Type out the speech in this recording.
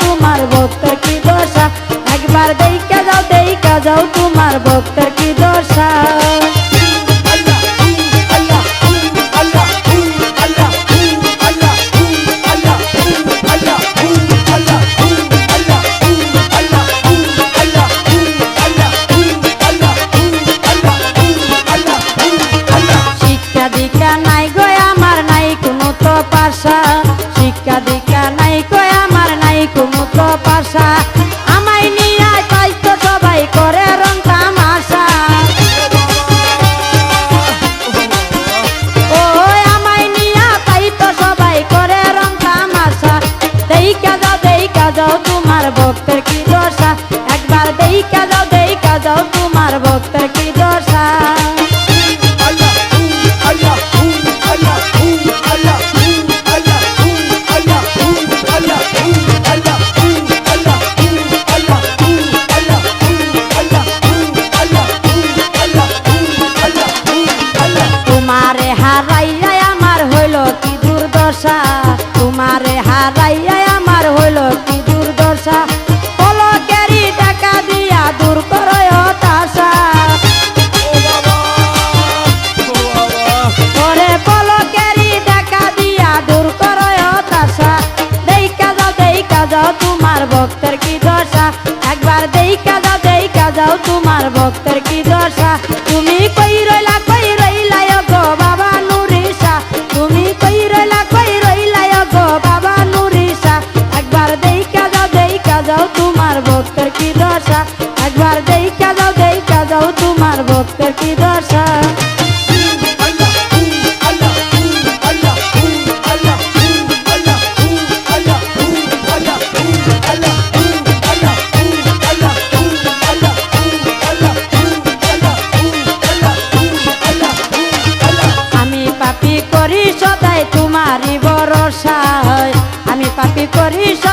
তোমার বক্তব্য তোমারে হারাইয়া আমার হইল কি দুর্দশা? তোমারে হারাইয়া যাও তোমার ভক্তের কি দশা? তুমি কই রইলা কই রইলা গো বাবা নুরিসা তুমি কই রইলা কই রইলা গো বাবা নুরিসা একবার দেইকা যাও দেইকা যাও তোমার ভক্তের কি দশা? একবার দেইকা করি সদাই তোমারই ভরসা হয়। আমি পাপি করি সদাই